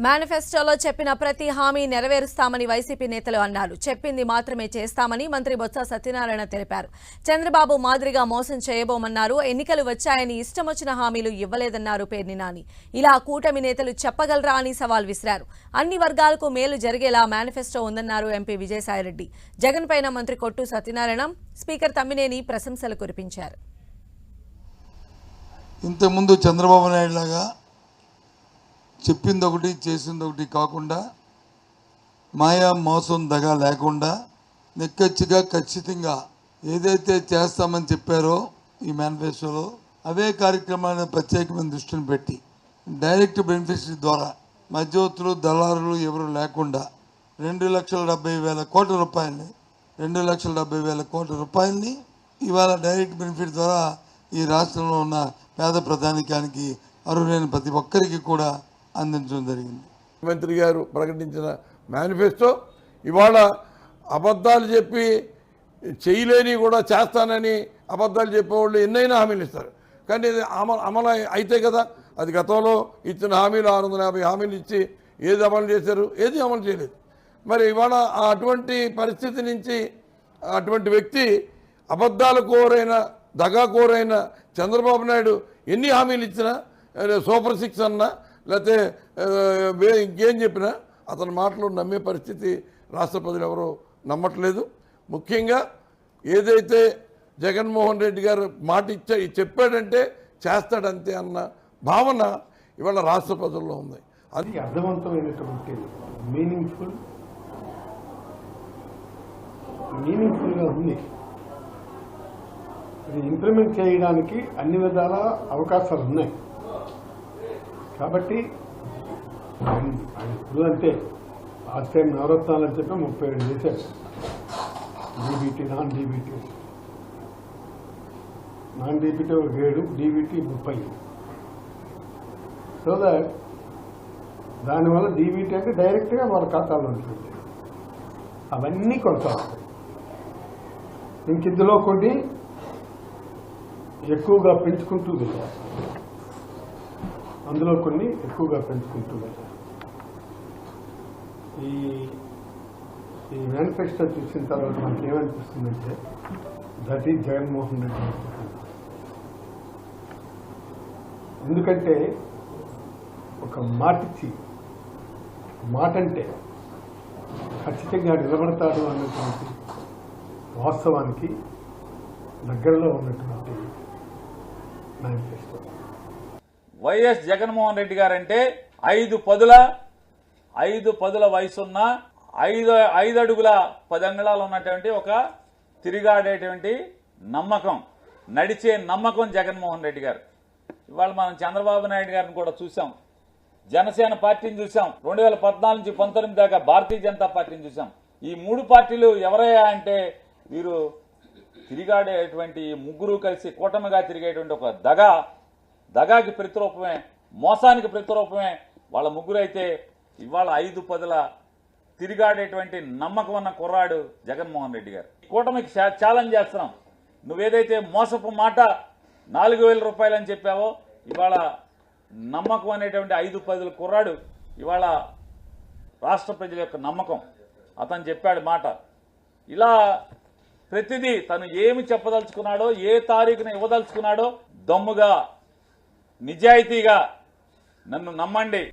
మేనిఫెస్టోలో చెప్పిన ప్రతి హామీ నెరవేరుస్తామని వైసీపీ నేతలు అన్నారు. చెప్పింది మాత్రమే చేస్తామని మంత్రి బొత్స సత్యనారాయణ తెలిపారు. చంద్రబాబు మాదిరిగా మోసం చేయబోమన్నారు. ఎన్నికలు వచ్చాయని ఇష్టం వచ్చిన హామీలు ఇవ్వలేదన్నారు పేర్ని నాని. ఇలా కూటమి నేతలు చెప్పగలరా అని సవాల్ విసిరారు. అన్ని వర్గాలకు మేలు జరిగేలా మేనిఫెస్టో ఉందన్నారు ఎంపీ విజయసాయిరెడ్డి. జగన్ పైన మంత్రి కొట్టు సత్యనారాయణ స్పీకర్ తమ్మినేని ప్రశంసలు కురిపించారు. ఇంతకుముందు చంద్రబాబు నాయుడు లాగా చెప్పింది ఒకటి చేసింది ఒకటి కాకుండా మాయా మోసం దగా లేకుండా నిక్కచ్చిగా ఖచ్చితంగా ఏదైతే చేస్తామని చెప్పారో ఈ మేనిఫెస్టోలో అవే కార్యక్రమాలను ప్రత్యేకమైన దృష్టిని పెట్టి డైరెక్ట్ బెనిఫిషరీ ద్వారా మధ్యవర్తులు దళారులు ఎవరు లేకుండా రెండు లక్షల డెబ్బై వేల కోట్ల రూపాయలని రెండు లక్షల డెబ్బై వేల కోట్ల రూపాయలని ఇవాళ డైరెక్ట్ బెనిఫిట్ ద్వారా ఈ రాష్ట్రంలో ఉన్న పేద ప్రధానికానికి అర్హులైన ప్రతి ఒక్కరికి కూడా అందించడం జరిగింది. ముఖ్యమంత్రి గారు ప్రకటించిన మేనిఫెస్టో ఇవాళ అబద్ధాలు చెప్పి చేయలేని కూడా చేస్తానని అబద్ధాలు చెప్పేవాళ్ళు ఎన్నైనా హామీలు ఇస్తారు. కానీ ఇది అమలు అమలు అయితే కదా అది గతంలో ఇచ్చిన హామీలు ఆరు వందల యాభై హామీలు ఇచ్చి ఏది అమలు చేశారు ఏది అమలు చేయలేదు. మరి ఇవాళ ఆ అటువంటి పరిస్థితి నుంచి అటువంటి వ్యక్తి అబద్ధాల కోరైన దగా కోరైన చంద్రబాబు నాయుడు ఎన్ని హామీలు ఇచ్చినా సూపర్ సిక్స్ అన్నా లేకపోతే ఇంకేం చెప్పినా అతని మాటలు నమ్మే పరిస్థితి రాష్ట్ర ప్రజలు ఎవరు నమ్మట్లేదు. ముఖ్యంగా ఏదైతే జగన్మోహన్ రెడ్డి గారు మాట ఇచ్చా చెప్పాడంటే చేస్తాడంతే అన్న భావన ఇవాళ రాష్ట్ర ప్రజల్లో ఉంది. అది అది అర్థవంతమైనటువంటి మీనింగ్ఫుల్ మీనింగ్ఫుల్గా ఉంది. ఇది ఇంప్లిమెంట్ చేయడానికి అన్ని విధాల అవకాశాలు ఉన్నాయి. కాబట్టి ఆయన- ఇప్పుడు అంటే లాస్ట్ టైం నవరత్నాలు అని చెప్పి ముప్పై రెండు చేశారు. DBT non DBT non DBT ఒక ఏడు డీబీటీ ముప్పై. సో దట్ దానివల్ల డీబీటీ అంటే డైరెక్ట్గా వాళ్ళ ఖాతాలో ఉంటుంది అవన్నీ కొనసాగుతాయి. ఇంక ఇందులో కొన్ని ఎక్కువగా పెంచుకుంటూ వెళ్ళారు. అందులో కొన్ని ఎక్కువగా పెంచుకుంటున్నారు ఈ ఈ మేనిఫెస్టో చూసిన తర్వాత మనకి ఏమనిపిస్తుందంటే దట్ ఈజ్ జగన్మోహన్ రెడ్డి ఎందుకంటే ఒక మాటిచ్చి మాట అంటే ఖచ్చితంగా నిలబడతాడు అన్నటువంటి వాస్తవానికి దగ్గరలో ఉన్నటువంటి మేనిఫెస్టో వైఎస్ జగన్మోహన్ రెడ్డి గారంటే ఐదు పదుల ఐదు పదుల వయసున్న ఐదు ఐదు అడుగుల పది అంగళాలు ఉన్నటువంటి ఒక తిరిగాడేటువంటి నమ్మకం నడిచే నమ్మకం జగన్మోహన్ రెడ్డి గారు. ఇవాళ మనం చంద్రబాబు నాయుడు గారిని కూడా చూసాం జనసేన పార్టీని చూసాం రెండు వేల పద్నాలుగు నుంచి పంతొమ్మిది దాకా భారతీయ జనతా పార్టీని చూసాం ఈ మూడు పార్టీలు ఎవరయ్యా అంటే వీరు తిరిగాడేటువంటి ముగ్గురు కలిసి కూటమిగా తిరిగేటువంటి ఒక దగా దగాకి ప్రతిరూపమే మోసానికి ప్రతిరూపమే వాళ్ళ ముగ్గురు అయితే ఇవాళ ఐదు పదుల తిరిగాడేటువంటి నమ్మకం ఉన్న కుర్రాడు జగన్మోహన్ రెడ్డి గారు. ఈ కూటమికి చా- ఛాలెంజ్ చేస్తున్నాం. నువ్వేదైతే మోసపు మాట నాలుగు వేల రూపాయలు అని చెప్పావో ఇవాళ నమ్మకం అనేటువంటి ఐదు పదుల కుర్రాడు ఇవాళ రాష్ట్ర ప్రజల యొక్క నమ్మకం. అతను చెప్పాడు మాట. ఇలా ప్రతిదీ తను ఏమి చెప్పదలుచుకున్నాడో ఏ తారీఖున ఇవ్వదలుచుకున్నాడో దమ్ముగా నిజాయితీగా నన్ను నమ్మండి.